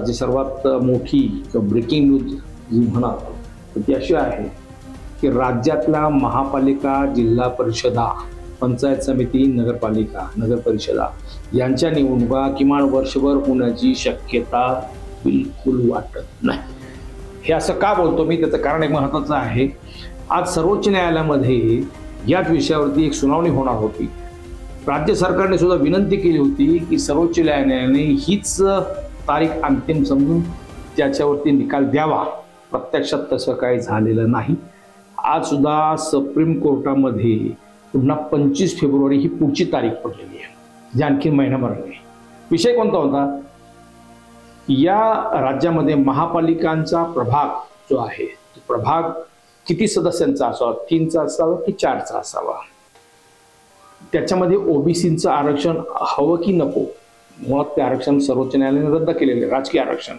आताची सर्वात मोठी ब्रेकिंग न्यूज जी म्हणा तर ती अशी आहे की राज्यातल्या महापालिका जिल्हा परिषदा पंचायत समिती नगरपालिका नगर परिषदा यांच्या निवडणुका किमान वर्षभर होण्याची शक्यता बिलकुल वाटत नाही. हे असं का बोलतो मी? त्याचं कारण एक महत्त्वाचं आहे. आज सर्वोच्च न्यायालयामध्ये याच विषयावरती एक सुनावणी होणार होती. राज्य सरकारने सुद्धा विनंती केली होती की सर्वोच्च न्यायालयाने हीच तारीख अंतिम समजून त्याच्यावरती निकाल द्यावा. प्रत्यक्षात तसं काही झालेलं नाही. आज सुद्धा सुप्रीम कोर्टामध्ये पुन्हा पंचवीस फेब्रुवारी ही पुढची तारीख पडलेली आहे. जी आणखी महिनाभराने. विषय कोणता होता? या राज्यामध्ये महापालिकांचा प्रभाग जो आहे तो प्रभाग किती सदस्यांचा असावा? तीनचा असावा की चारचा असावा? त्याच्यामध्ये ओबीसीचं आरक्षण हवं की नको? मुळात ते आरक्षण सर्वोच्च न्यायालयाने रद्द केलेले राजकीय आरक्षण.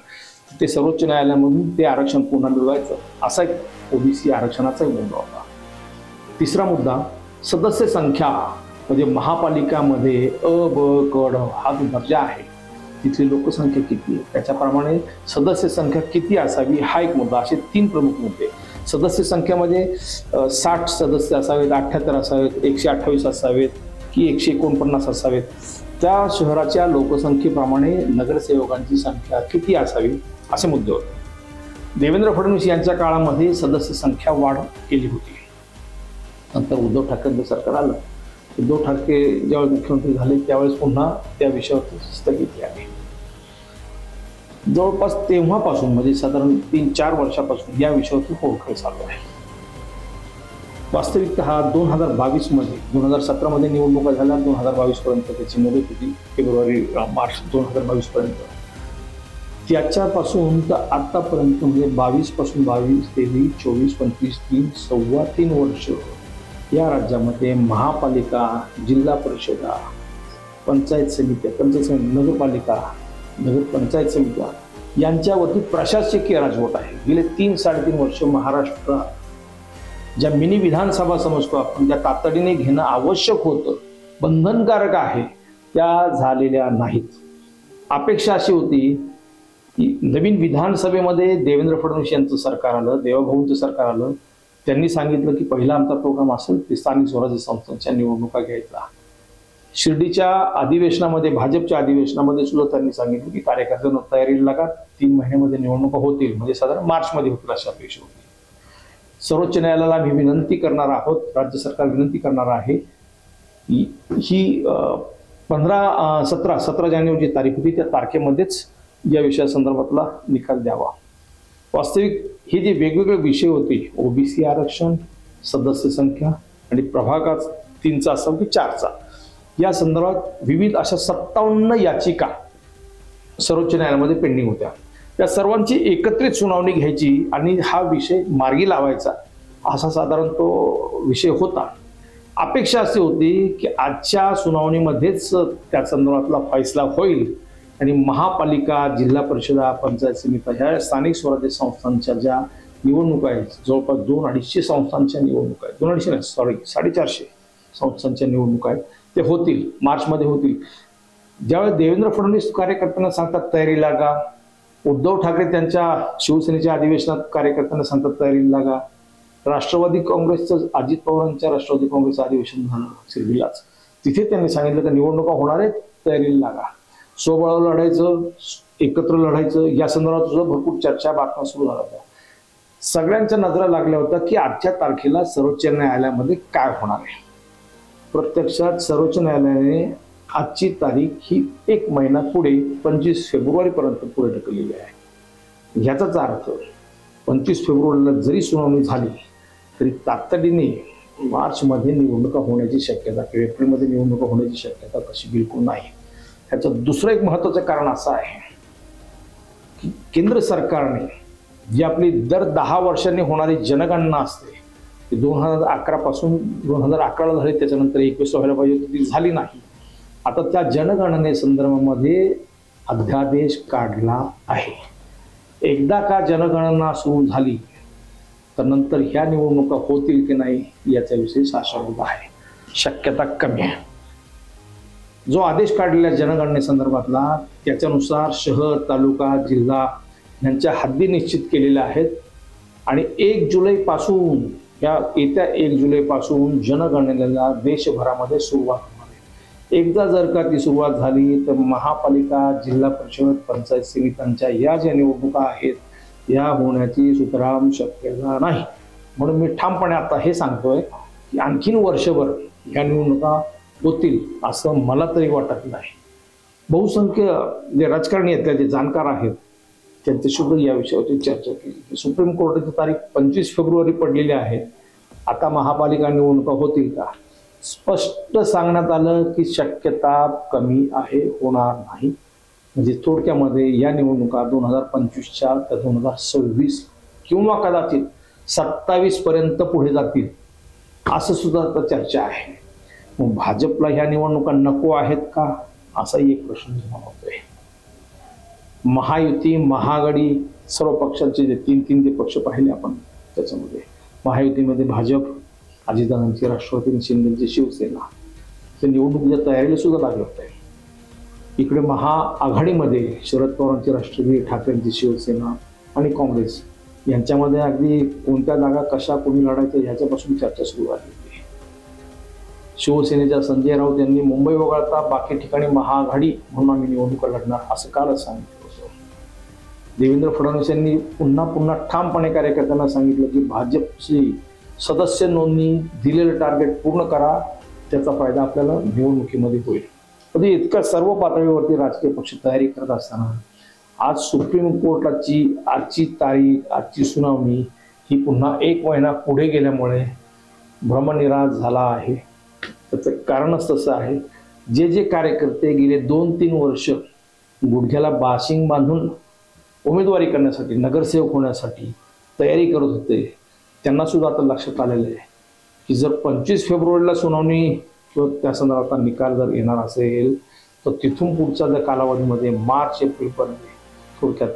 ते सर्वोच्च न्यायालयामधून ते आरक्षण पुन्हा मिळवायचं असा एक ओबीसी आरक्षणाचा एक मुद्दा होता. तिसरा मुद्दा सदस्य संख्या म्हणजे महापालिकामध्ये अ ब कड हा जो दर्जा आहे तिथली लोकसंख्या किती आहे? त्याच्याप्रमाणे सदस्य संख्या किती असावी हा एक मुद्दा असे तीन प्रमुख मुद्दे. सदस्य संख्यामध्ये म्हणजे, साठ सदस्य असावेत अठ्ठ्याहत्तर असावेत एकशे अठ्ठावीस असावेत की एकशे एकोणपन्नास असावेत. त्या शहराच्या लोकसंख्येप्रमाणे नगरसेवकांची संख्या किती असावी असे मुद्दे होते. देवेंद्र फडणवीस यांच्या काळामध्ये सदस्य संख्या वाढ केली होती. नंतर उद्धव ठाकरेंचं सरकार आलं. उद्धव ठाकरे ज्यावेळेस मुख्यमंत्री झाले त्यावेळेस पुन्हा त्या विषयावरती स्थगिती आली जवळपास तेव्हापासून म्हणजे साधारण तीन चार वर्षापासून या विषयावरती होळखळ चालू आहे. वास्तविकता हा दोन हजार बावीसमध्ये दोन हजार सतरामध्ये निवडणुका झाल्या दोन हजार बावीस पर्यंत त्याची मुदत होती फेब्रुवारी मार्च दोन हजार बावीस पर्यंत त्याच्यापासून तर आतापर्यंत म्हणजे बावीसपासून बावीस तेवीस चोवीस पंचवीस तीन सव्वा तीन वर्ष या राज्यामध्ये महापालिका जिल्हा परिषदा पंचायत समित्या पंचायत समिती नगरपालिका नगर पंचायत समित्या यांच्यावरती प्रशासकीय राजवट आहे. गेले तीन साडेतीन वर्ष महाराष्ट्र ज्या मिनी विधानसभा समजतो आपण ज्या तातडीने घेणं आवश्यक होतं बंधनकारक आहे त्या झालेल्या नाहीत. अपेक्षा अशी होती की नवीन विधानसभेमध्ये देवेंद्र फडणवीस यांचं सरकार आलं देवाभाऊंचं सरकार आलं त्यांनी सांगितलं की पहिला आमचा प्रोग्राम असेल ते स्थानिक स्वराज्य संस्थांच्या निवडणुका घ्यायचा शिर्डीच्या अधिवेशनामध्ये भाजपच्या अधिवेशनामध्ये सुद्धा त्यांनी सांगितलं की कार्यकर्त्यांना तयारीला लागा तीन महिन्यामध्ये निवडणुका होतील म्हणजे साधारण मार्चमध्ये होतील अशी अपेक्षा होती. सर्वोच्च न्यायालयाला आम्ही विनंती करणार आहोत राज्य सरकार विनंती करणार आहे. ही पंधरा सतरा सतरा जानेवारी जी तारीख होती त्या तारखेमध्येच या विषयासंदर्भातला निकाल द्यावा. वास्तविक हे जे वेगवेगळे विषय होते ओबीसी आरक्षण सदस्य संख्या आणि प्रभागात तीनचा असावं की चारचा या संदर्भात विविध अशा सत्तावन्न याचिका सर्वोच्च न्यायालयामध्ये पेंडिंग होत्या. त्या सर्वांची एकत्रित सुनावणी घ्यायची आणि हा विषय मार्गी लावायचा असा साधारण तो विषय होता. अपेक्षा अशी होती की आजच्या सुनावणीमध्येच त्या संदर्भातला फैसला होईल आणि महापालिका जिल्हा परिषदा पंचायत समित्या ह्या स्थानिक स्वराज्य संस्थांच्या ज्या निवडणुका आहेत जवळपास दोन अडीचशे संस्थांच्या निवडणुका आहेत दोन अडीचशे नाही सॉरी साडेचारशे संस्थांच्या निवडणुका आहेत ते होतील मार्चमध्ये होतील. ज्यावेळेस देवेंद्र फडणवीस कार्यकर्त्यांना सांगतात तयारी लागा उद्धव ठाकरे त्यांच्या शिवसेनेच्या अधिवेशनात कार्यकर्त्यांना सांगतात तयारी लागा. राष्ट्रवादी काँग्रेसचं अजित पवारांच्या राष्ट्रवादी काँग्रेसचं अधिवेशन झालं शिर्डीलाच तिथे त्यांनी सांगितलं की निवडणुका होणार आहेत तयारीला लागा. स्वबळावर लढायचं एकत्र लढायचं या संदर्भात सुद्धा भरपूर चर्चा बातम्या सुरू झाल्या होत्या. सगळ्यांच्या नजरा लागल्या होत्या की आजच्या तारखेला सर्वोच्च न्यायालयामध्ये काय होणार आहे? प्रत्यक्षात सर्वोच्च न्यायालयाने आजची तारीख ही एक महिना पुढे पंचवीस फेब्रुवारीपर्यंत पुढे ढकललेली आहे. ह्याचाच अर्थ पंचवीस फेब्रुवारीला जरी सुनावणी झाली तरी तातडीने मार्चमध्ये निवडणुका होण्याची शक्यता किंवा एप्रिलमध्ये निवडणुका होण्याची शक्यता तशी बिलकुल नाही. ह्याचं दुसरं एक महत्त्वाचं कारण असं आहे की केंद्र सरकारने जी आपली दर दहा वर्षांनी होणारी जनगणना असते ती दोन हजार अकरापासून दोन हजार अकराला झाली त्याच्यानंतर एकवीस व्हायला पाहिजे होती ती झाली नाही. आता त्या जनगणने संदर्भामध्ये अध्यादेश काढला आहे. एकदा का जनगणना सुरू झाली तर नंतर ह्या निवडणुका होतील की नाही याच्याविषयी साशंकता आहे. शक्यता कमी आहे. जो आदेश काढलेला जनगणनेसंदर्भातला त्याच्यानुसार शहर तालुका जिल्हा यांच्या हद्दी निश्चित केलेल्या आहेत. आणि एक जुलैपासून या येत्या एक जुलैपासून जनगणनेला देशभरामध्ये सुरुवात एकदा जर का ती सुरुवात झाली तर महापालिका जिल्हा परिषद पंचायत समित्यांच्या या ज्या निवडणुका आहेत या होण्याची सुतराम शक्यता नाही. म्हणून मी ठामपणे आता हे सांगतोय की आणखीन वर्षभर या निवडणुका होतील असं मला तरी वाटत नाही. बहुसंख्य जे राजकारणी आहेत जे जाणकार आहेत त्यांच्याशी या विषयावरती चर्चा केली. सुप्रीम कोर्टाची तारीख पंचवीस फेब्रुवारी पडलेली आहे. आता महापालिका निवडणुका होतील का? स्पष्ट सांगण्यात आलं की शक्यता कमी आहे होणार नाही. म्हणजे थोडक्यामध्ये या निवडणुका दोन हजार पंचवीसच्या तर दोन हजार सव्वीस किंवा कदाचित सत्तावीस पर्यंत पुढे जातील असं सुद्धा आता चर्चा आहे. मग भाजपला ह्या निवडणुका नको आहेत का? असाही एक प्रश्न निर्माण होतोय. महायुती महाआघाडी सर्व पक्षांचे जे तीन तीन जे पक्ष पाहिले आपण त्याच्यामध्ये. महायुतीमध्ये भाजप अजितदादांची राष्ट्रवादी शिंदेची शिवसेना. ते निवडणुकीच्या तयारीला सुद्धा लागले होते इकडे महाआघाडीमध्ये शरद पवारांची राष्ट्रवादी ठाकरेंची शिवसेना आणि काँग्रेस यांच्यामध्ये अगदी कोणत्या जागा कशा कोणी लढायचं ह्याच्यापासून चर्चा सुरू झाली होती. शिवसेनेच्या संजय राऊत यांनी मुंबई वगळता बाकी ठिकाणी महाआघाडी म्हणून आम्ही निवडणुका लढणार असं कालच सांगितलं होतं. देवेंद्र फडणवीस यांनी पुन्हा पुन्हा ठामपणे कार्यकर्त्यांना सांगितलं की भाजपची सदस्य नोंदणी दिलेलं टार्गेट पूर्ण करा त्याचा फायदा आपल्याला निवडणुकीमध्ये होईल. म्हणजे इतक्या सर्व पातळीवरती राजकीय पक्ष तयारी करत असताना आज सुप्रीम कोर्टाची आजची तारीख आजची सुनावणी ही पुन्हा एक महिना पुढे गेल्यामुळे भ्रमनिराश झाला आहे. त्याचं कारणच तसं आहे. जे जे कार्यकर्ते गेले दोन तीन वर्ष गुडघ्याला बाशिंग बांधून उमेदवारी करण्यासाठी नगरसेवक होण्यासाठी तयारी करत होते त्यांना सुद्धा आता लक्षात आलेलं आहे की जर पंचवीस फेब्रुवारीला सुनावणी किंवा त्या संदर्भात निकाल जर येणार असेल तर तिथून पुढच्या जर कालावधीमध्ये मार्च एप्रिलपर्यंत थोडक्यात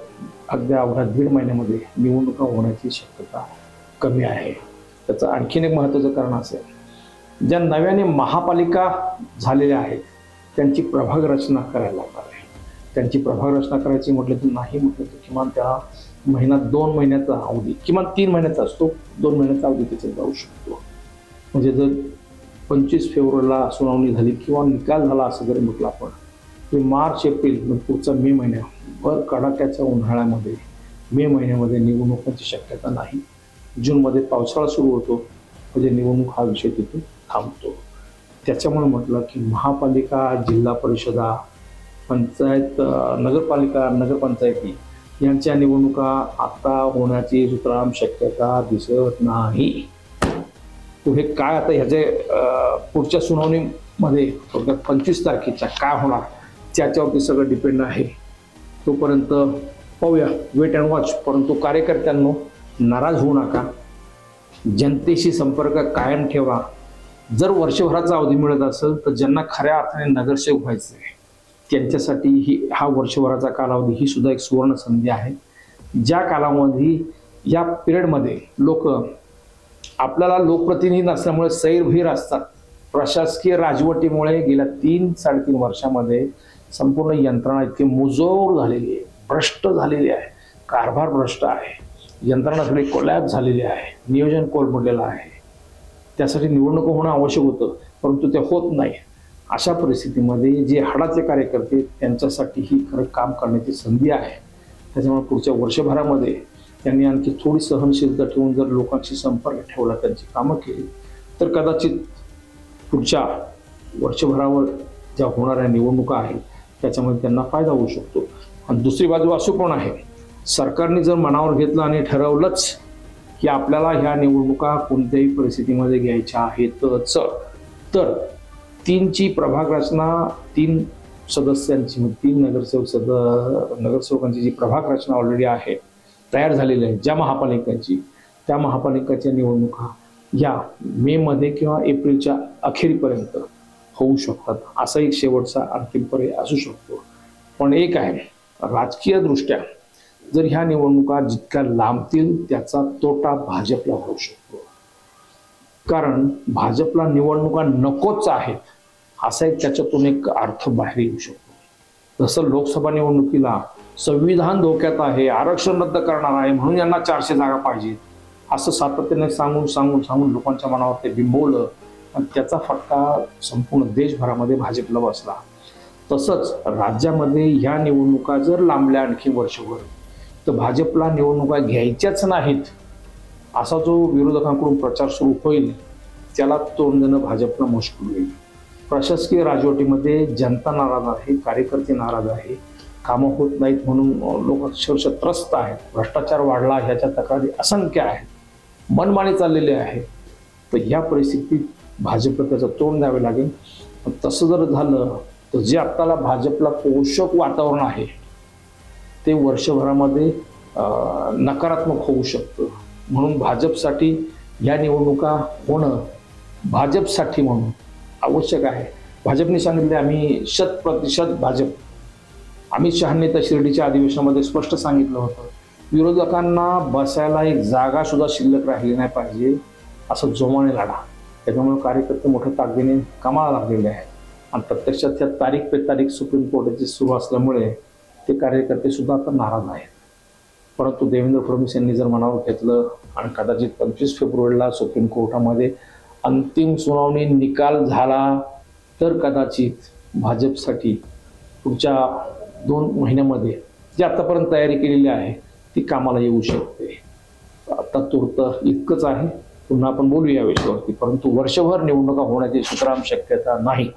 अगदी अवघ्या दीड महिन्यामध्ये निवडणुका होण्याची शक्यता कमी आहे. त्याचं आणखीन एक महत्त्वाचं कारण असेल ज्या नव्याने महापालिका झालेल्या आहेत त्यांची प्रभाग रचना करायला लागणार आहे. त्यांची प्रभाव रचना करायची म्हटलं तर नाही म्हटलं तर किमान त्या महिना दोन महिन्याचा अवधी किमान तीन महिन्याचा असतो दोन महिन्याचा अवधी त्याच्यात जाऊ शकतो. म्हणजे जर पंचवीस फेब्रुवारीला सुनावणी झाली किंवा निकाल झाला असं जरी म्हटलं आपण की मार्च एप्रिल पुढचा मे महिन्यावर कडाक्याच्या उन्हाळ्यामध्ये मे महिन्यामध्ये निवडणुकांची शक्यता नाही. जूनमध्ये पावसाळा सुरू होतो म्हणजे निवडणूक हा विषय तिथे थांबतो. त्याच्यामुळे म्हटलं की महापालिका जिल्हा परिषदा पंचायत नगरपालिका नगरपंचायती यांच्या निवडणुका आता होण्याची सुतराम शक्यता दिसत नाही. पुढे काय आता ह्याचे पुढच्या सुनावणीमध्ये पंचवीस तारखेच्या काय होणार त्याच्यावरती सगळं डिपेंड आहे. तोपर्यंत पाहूया. वेट अँड वॉच परंतु कार्यकर्त्यांनो नाराज होऊ नका. जनतेशी संपर्क कायम ठेवा. जर वर्षभराचा अवधी मिळत असेल तर ज्यांना खऱ्या अर्थाने नगरसेवक व्हायचं आहे त्यांच्यासाठी ही हा वर्षभराचा कालावधी ही सुद्धा एक सुवर्ण संधी आहे. ज्या कालावधी या पिरियडमध्ये लोक आपल्याला लोकप्रतिनिधी नसल्यामुळे सैरभीर असतात. प्रशासकीय राजवटीमुळे गेल्या तीन साडेतीन वर्षामध्ये संपूर्ण यंत्रणा इतकी मुजोर झालेली आहे. भ्रष्ट झालेली आहे. कारभार भ्रष्ट आहे. यंत्रणा सगळी कोलॅप झालेली आहे. नियोजन कोलमडलेलं आहे. त्यासाठी निवडणूक होणं आवश्यक होतं परंतु ते होत नाही. अशा परिस्थितीमध्ये जे हाडाचे कार्यकर्ते त्यांच्यासाठी ही खरं काम करण्याची संधी आहे. त्याच्यामुळे पुढच्या वर्षभरामध्ये त्यांनी आणखी थोडी सहनशीलता ठेवून जर लोकांशी संपर्क ठेवला त्यांची कामं केली तर कदाचित पुढच्या वर्षभरावर ज्या होणाऱ्या निवडणुका आहेत त्याच्यामध्ये त्यांना फायदा होऊ शकतो. आणि दुसरी बाजू असं पण आहे सरकारने जर मनावर घेतलं आणि ठरवलंच की आपल्याला ह्या निवडणुका कोणत्याही परिस्थितीमध्ये घ्यायच्या आहेतच तर तीनची प्रभाग रचना तीन सदस्यांची म्हणजे तीन नगरसेवक सद नगरसेवकांची जी प्रभाग रचना ऑलरेडी आहे तयार झालेली आहे ज्या महापालिकांची त्या महापालिकाच्या निवडणुका या मेमध्ये किंवा एप्रिलच्या अखेरीपर्यंत होऊ शकतात. असा एक शेवटचा अंतिम पर्याय असू शकतो. पण एक आहे राजकीय दृष्ट्या जर ह्या निवडणुका जितक्या लांबतील त्याचा तोटा भाजपला होऊ शकतो. कारण भाजपला निवडणुका नकोच आहेत असा एक त्याच्यातून एक अर्थ बाहेर येऊ शकतो. जसं लोकसभा निवडणुकीला संविधान धोक्यात आहे आरक्षण रद्द करणार आहे म्हणून यांना चारशे जागा पाहिजेत असं सातत्याने सांगून सांगून सांगून लोकांच्या मनावर ते बिंबवलं आणि त्याचा फटका संपूर्ण देशभरामध्ये भाजपला बसला. तसंच राज्यामध्ये ह्या निवडणुका जर लांबल्या आणखी वर्षभर तर भाजपला निवडणुका घ्यायच्याच नाहीत असा जो विरोधकांकडून प्रचार सुरू होईल त्याला तोंड देणं भाजपला मुश्किल होईल. प्रशासकीय राजवटीमध्ये जनता नाराज आहे कार्यकर्ते नाराज आहे कामं होत नाहीत म्हणून लोक अक्षरशः त्रस्त आहेत भ्रष्टाचार वाढला ह्याच्या तक्रारी असंख्य आहेत मनमानी चाललेली आहे. तर ह्या परिस्थितीत भाजपला त्याचं तोंड द्यावे लागेल. तसं जर झालं तर जे आपल्याला भाजपला पोषक वातावरण आहे ते वर्षभरामध्ये नकारात्मक होऊ शकतं. म्हणून भाजपसाठी या निवडणुका होणं भाजपसाठी म्हणून आवश्यक आहे. भाजपने सांगितले आम्ही शत प्रतिशत भाजप. अमित शहाने तर शिर्डीच्या अधिवेशनामध्ये स्पष्ट सांगितलं होतं विरोधकांना बसायला एक जागा सुद्धा शिल्लक राहिली नाही पाहिजे असं जोमाने लढा त्याच्यामुळे कार्यकर्ते मोठ्या ताकदीने कामाला लागलेले आहेत. आणि प्रत्यक्षात त्या तारीख पे तारीख सुप्रीम कोर्टाची सुरू असल्यामुळे ते कार्यकर्ते सुद्धा आता नाराज आहेत. परंतु देवेंद्र फडणवीस यांनी जर मनावर घेतलं आणि कदाचित पंचवीस फेब्रुवारीला सुप्रीम कोर्टामध्ये अंतिम सुनावणी निकाल झाला तर कदाचित भाजपसाठी पुढच्या दोन महिन्यामध्ये जी आतापर्यंत तयारी केलेली आहे ती कामाला येऊ शकते. आता तुर्त इतकंच आहे पुन्हा आपण बोलूया या विषयावरती परंतु वर्षभर निवडणुका होण्याची सुतराम शक्यता नाही.